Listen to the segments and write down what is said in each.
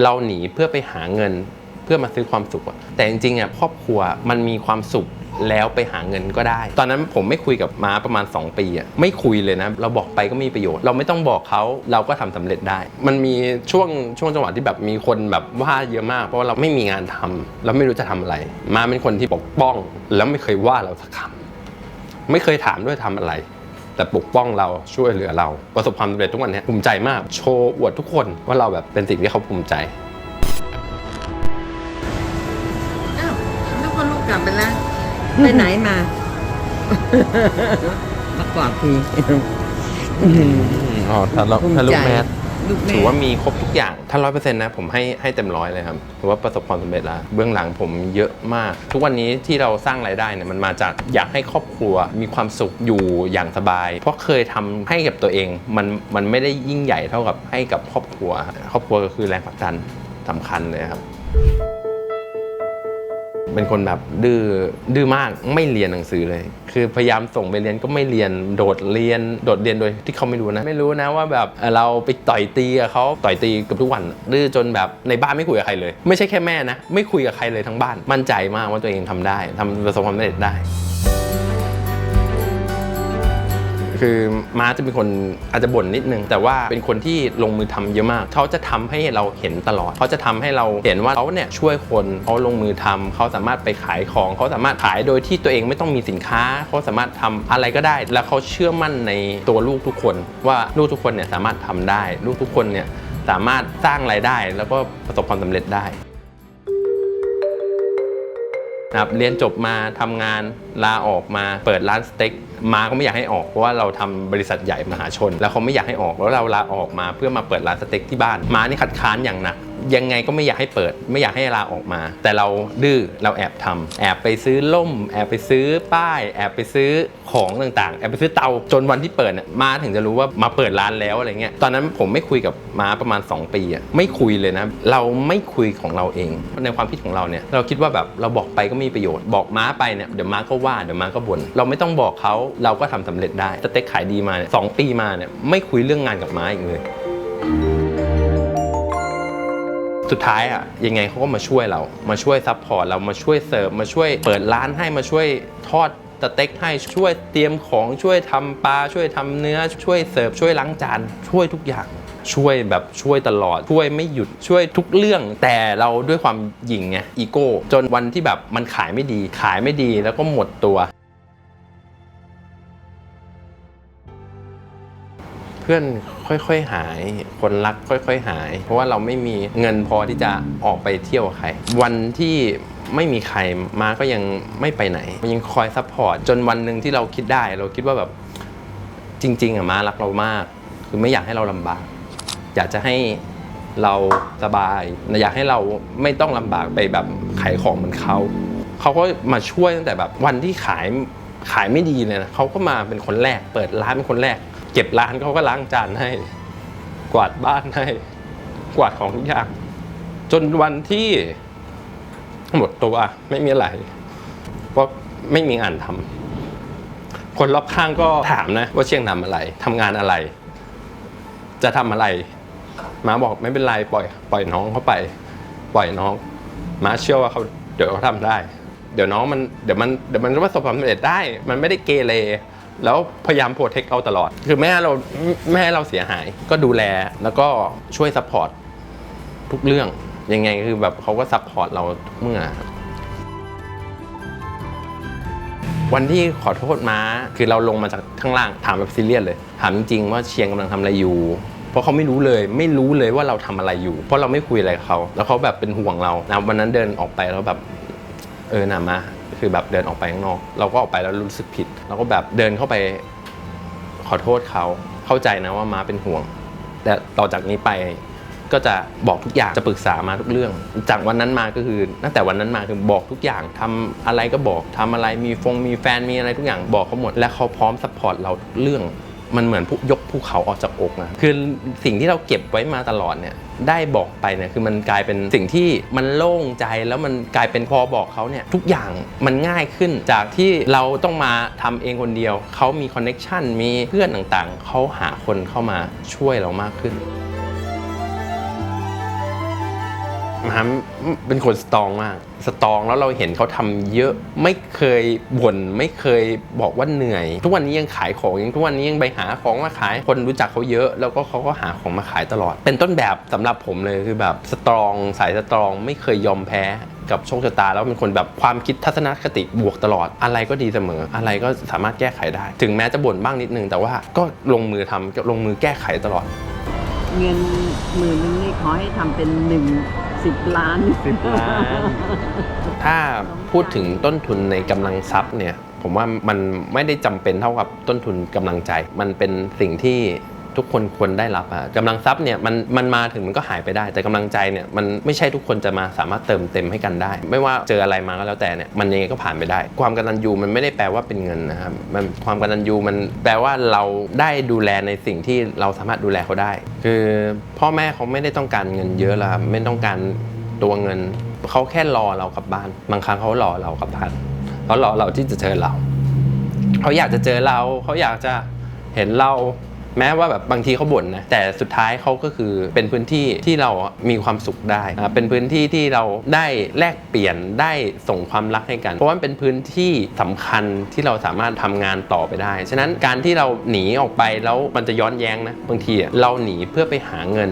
เราหนีเพื่อไปหาเงินเพื่อมาซื้อความสุขอะแต่จริงๆอะครอบครัวมันมีความสุขแล้วไปหาเงินก็ได้ ตอนนั้นผมไม่คุยกับม้าประมาณ 2 ปีอะไม่คุยเลยนะ เราบอกไปก็ไม่มีประโยชน์ เราไม่ต้องบอกเขาเราก็ทำสำเร็จได้ มันมีช่วงช่วงจังหวะที่แบบมีคนแบบว่าเยอะมาก เพราะว่าเราไม่มีงานทำเราไม่รู้จะทำอะไรม้าเป็นคนที่ปกป้อง แล้วไม่เคยว่าเราสักคำไม่เคยถามด้วยทำอะไร แต่ปกป้องเราช่วยเหลือเรา ประสบความสำเร็จทุกวันเนี้ยภูมิใจมาก โชว์อวดทุกคนว่าเราแบบเป็นสิ่งที่เขาภูมิใจอ้าวนึกว่าลูกกลับไปแล้ว ไปไหนมา มากอดที อ๋อถ้าเราภูมิถ้าลูใจกแมส ลูกแม่ถือว่ามีครบทุกอย่างถ้าร้อยเปอร์เซ็นต์นะผมให้ให้เต็มร้อยเลยครับถือว่าประสบความสำเร็จแล้วเบื้องหลังผมเยอะมาก ทุกวันนี้ที่เราสร้างรายได้เนี่ยมันมาจากอยากให้ครอบครัวมีความสุขอยู่อย่างสบาย เพราะเคยทำให้กับตัวเองมันมันไม่ได้ยิ่งใหญ่เท่ากับให้กับครอบครัว ครอบครัวก็คือแรงผลักดันสำคัญเลยครับ เป็นคนแบบดื้อดื้อมากไม่เรียนหนังสือเลย คือพยายามส่งไปเรียนก็ไม่เรียนโดดเรียนโดดเรียนโดยที่เขาไม่รู้นะ ไม่รู้นะว่าแบบเราไปต่อยตีกับเขาต่อยตีกับทุกวันดื้อจนแบบในบ้านไม่คุยกับใครเลย ไม่ใช่แค่แม่นะ ไม่คุยกับใครเลยทั้งบ้าน มั่นใจมากว่าตัวเองทำได้ทำประสบความสำเร็จได้ คือม้าจะเป็นคนอาจจะบ่นนิดนึง แต่ว่าเป็นคนที่ลงมือทำเยอะมาก เขาจะทำให้เราเห็นตลอด เขาจะทำให้เราเห็นว่าเขาเนี่ยช่วยคนเขาลงมือทำเขาสามารถไปขายของ เขาสามารถขายโดยที่ตัวเองไม่ต้องมีสินค้า เขาสามารถทำอะไรก็ได้ แล้วเขาเชื่อมั่นในตัวลูกทุกคน ว่าลูกทุกคนเนี่ยสามารถทำได้ ลูกทุกคนเนี่ยสามารถสร้างรายได้ แล้วก็ประสบความสำเร็จได้นะครับเรียนจบมาทำงานลาออกมาเปิดร้านสเต็กมาก็ไม่อยากให้ออกเพราะว่าเราทำบริษัทใหญ่มหาชน แล้วเขาไม่อยากให้ออกแล้วเราลาออกมาเพื่อมาเปิดร้านสเต็กที่บ้านมานี่คัดค้านอย่างหนักยังไงก็ไม่อยากให้เปิด ไม่อยากให้ลาออกมา แต่เราดื้อเราแอบทำแอบไปซื้อล่ม แอบไปซื้อป้าย แอบไปซื้อของต่างๆ แอบไปซื้อเตาจนวันที่เปิดเนี่ยมาถึงจะรู้ว่ามาเปิดร้านแล้วอะไรเงี้ยตอนนั้นผมไม่คุยกับมาประมาณ 2 ปีอะไม่คุยเลยนะ เราไม่คุยของเราเอง ในความคิดของเราเนี่ยเราคิดว่าแบบเราบอกไปก็ไม่มีประโยชน์บอกม้าไปเนี่ยเดี๋ยวม้าก็ว่าเดี๋ยวม้าก็บ่นเราไม่ต้องบอกเขาเราก็ทำสำเร็จได้สเต็กขายดีมาเนี่ยสองปีมาเนี่ยไม่คุยเรื่องงานกับม้าอีกเลยสุดท้ายอะยังไงเขาก็มาช่วยเรา มาช่วยซัพพอร์ตเรามาช่วยเสิร์ฟมาช่วยเปิดร้านให้มาช่วยทอดสเต็กให้ช่วยเตรียมของช่วยทำปลาช่วยทำเนื้อช่วยเสิร์ฟช่วยล้างจานช่วยทุกอย่าง ช่วยแบบช่วยตลอด ช่วยไม่หยุดช่วยทุกเรื่อง แต่เราด้วยความหยิ่งไงอีโก้ จนวันที่แบบมันขายไม่ดี ขายไม่ดีแล้วก็หมดตัว เพื่อนค่อยๆหาย คนรักค่อย ๆ หาย เพราะว่าเราไม่มีเงินพอที่จะออกไปเที่ยวใคร วันที่ไม่มีใครมาก็ยังไม่ไปไหน ยังคอยซัพพอร์ตจนวันหนึ่งที่เราคิดได้ เราคิดว่าแบบจริง ๆอะมารักเรามาก คือไม่อยากให้เราลำบาก อยากจะให้เราสบาย อยากให้เราไม่ต้องลำบากไปแบบขายของเหมือนเขาเขาก็มาช่วยตั้งแต่แบบวันที่ขายขายไม่ดีเลยนะเขาก็มาเป็นคนแรก เปิดร้านเป็นคนแรก เก็บร้านเขาก็ล้างจานให้ กวาดบ้านให้ กวาดของทุกอย่าง จนวันที่หมดตัวไม่มีอะไรก็ไม่มีงานทำคนรอบข้างก็ถามนะ ว่าเชียงทำอะไรทำงานอะไร จะทำอะไร ม้าบอกไม่เป็นไรปล่อย ปล่อยน้องเขาไป ปล่อยน้อง ม้าเชื่อว่าเขาเดี๋ยวเขาทำได้ เดี๋ยวน้องมันเดี๋ยวมันเดี๋ยวมันประสบความสำเร็จได้ มันไม่ได้เกเรแล้วพยายามโปรเทคเราตลอด คือไม่ให้เราไม่ให้เราเสียหายก็ดูแลแล้วก็ช่วยซัพพอร์ตทุกเรื่องยังไงคือแบบเขาก็ซัพพอร์ตเราทุกเมื่อวันที่ขอโทษม้าคือเราลงมาจากข้างล่างถามแบบซีเรียสเลย ถามจริงๆว่าเชียงกำลังทำอะไรอยู่ เพราะเขาไม่รู้เลย ไม่รู้เลยว่าเราทำอะไรอยู่ เพราะเราไม่คุยอะไรกับเขา แล้วเขาแบบเป็นห่วงเรานะวันนั้นเดินออกไปแล้วแบบ เออนามาคือแบบเดินออกไปข้างนอก เราก็ออกไปแล้วรู้สึกผิด เราก็แบบเดินเข้าไป ขอโทษเขา เข้าใจนะว่ามาเป็นห่วง แต่ต่อจากนี้ไปก็จะบอกทุกอย่างจะปรึกษามาทุกเรื่อง จากวันนั้นมาก็คือตั้งแต่วันนั้นมาคือบอกทุกอย่างทำอะไรก็บอกทำอะไรมีฟงมีแฟนมีอะไรทุกอย่างบอกเขาหมด และเขาพร้อมซัพพอร์ตเราทุกเรื่อง มันเหมือนยกภูเขาออกจากอกนะคือสิ่งที่เราเก็บไว้มาตลอดเนี่ยได้บอกไปเนี่ยคือมันกลายเป็นสิ่งที่มันโล่งใจแล้วมันกลายเป็นพอบอกเขาเนี่ยทุกอย่างมันง่ายขึ้นจากที่เราต้องมาทำเองคนเดียวเขามีคอนเน็ชันมีเพื่อนต่างๆเขาหาคนเข้ามาช่วยเรามากขึ้น มาเป็นคนสตรองมาก สตรองแล้วเราเห็นเขาทำเยอะไม่เคยบ่นไม่เคยบอกว่าเหนื่อย ทุกวันนี้ยังขายของยังทุกวันนี้ยังไปหาของมาขาย คนรู้จักเขาเยอะ แล้วก็เขาก็หาของมาขายตลอด เป็นต้นแบบสำหรับผมเลยคือแบบสตรองสายสตรองไม่เคยยอมแพ้กับโชคชะตาแล้วเป็นคนแบบความคิดทัศนคติบวกตลอดอะไรก็ดีเสมอ อะไรก็สามารถแก้ไขได้ ถึงแม้จะบ่นบ้างนิดนึงแต่ว่าก็ลงมือทำลงมือแก้ไขตลอด เงินหมื่นนึงนี่ขอให้ทำเป็นหนึ่ง สิบล้าน สิบล้าน ถ้าพูดถึงต้นทุนในกำลังทรัพย์เนี่ย ผมว่ามันไม่ได้จำเป็นเท่ากับต้นทุนกำลังใจ มันเป็นสิ่งที่ ทุกคนควรได้รับอะกำลังทรัพย์เนี่ยมันมันมาถึงมันก็หายไปได้ แต่กำลังใจเนี่ยมันไม่ใช่ทุกคนจะมาสามารถเติมเต็มให้กันได้ ไม่ว่าเจออะไรมาก็แล้วแต่เนี่ยมันยังไงก็ผ่านไปได้ ความกตัญญูมันไม่ได้แปลว่าเป็นเงินนะครับมันความกตัญญูมันแปลว่าเราได้ดูแลในสิ่งที่เราสามารถดูแลเขาได้ คือพ่อแม่เขาไม่ได้ต้องการเงินเยอะละไม่ต้องการตัวเงินเขาแค่รอเรากลับบ้าน บางครั้งเขารอเรากลับบ้านเขารอเราที่จะเจอเรา เขาอยากจะเจอเรา เขาอยากจะเห็นเรา แม้ว่าแบบบางทีเขาบ่นนะแต่สุดท้ายเขาก็คือเป็นพื้นที่ที่เรามีความสุขได้นะเป็นพื้นที่ที่เราได้แลกเปลี่ยนได้ส่งความรักให้กัน เพราะว่าเป็นพื้นที่สำคัญที่เราสามารถทำงานต่อไปได้ ฉะนั้นการที่เราหนีออกไปแล้วมันจะย้อนแย้งนะบางทีเราหนีเพื่อไปหาเงิน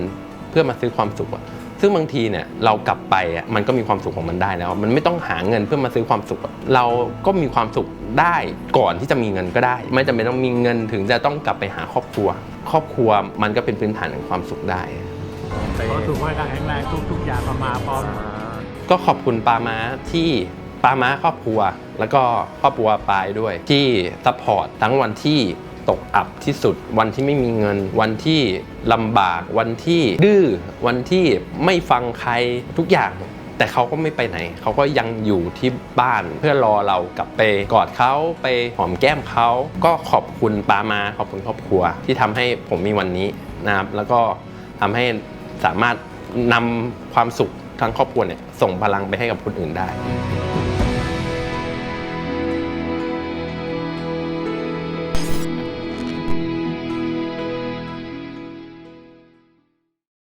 เพื่อมาซื้อความสุขอะ ซึ่งบางทีเนี่ยเรากลับไปอะมันก็มีความสุขของมันได้แล้ว มันไม่ต้องหาเงินเพื่อมาซื้อความสุขอะเราก็มีความสุขได้ก่อนที่จะมีเงินก็ได้ ไม่จำเป็นต้องมีเงินถึงจะต้องกลับไปหาครอบครัว ครอบครัวมันก็เป็นพื้นฐานของความสุขได้ขอถูกไว้ได้แข็งแรงทุกทุกๆอย่างมามาพร้อมก็ขอบคุณปาม้าที่ปาม้าครอบครัว แล้วก็ครอบครัวปายด้วยที่ซัพพอร์ตทั้งวันที่ ตกอับที่สุด วันที่ไม่มีเงิน วันที่ลำบาก วันที่ดื้อ วันที่ไม่ฟังใครทุกอย่างแต่เขาก็ไม่ไปไหน เขาก็ยังอยู่ที่บ้านเพื่อรอเรากลับไปกอดเขาไปหอมแก้มเขา ก็ขอบคุณปามาขอบคุณครอบครัว ที่ทำให้ผมมีวันนี้นะครับ แล้วก็ทำให้สามารถนำความสุขทั้งครอบครัวเนี่ยส่งพลังไปให้กับคนอื่นได้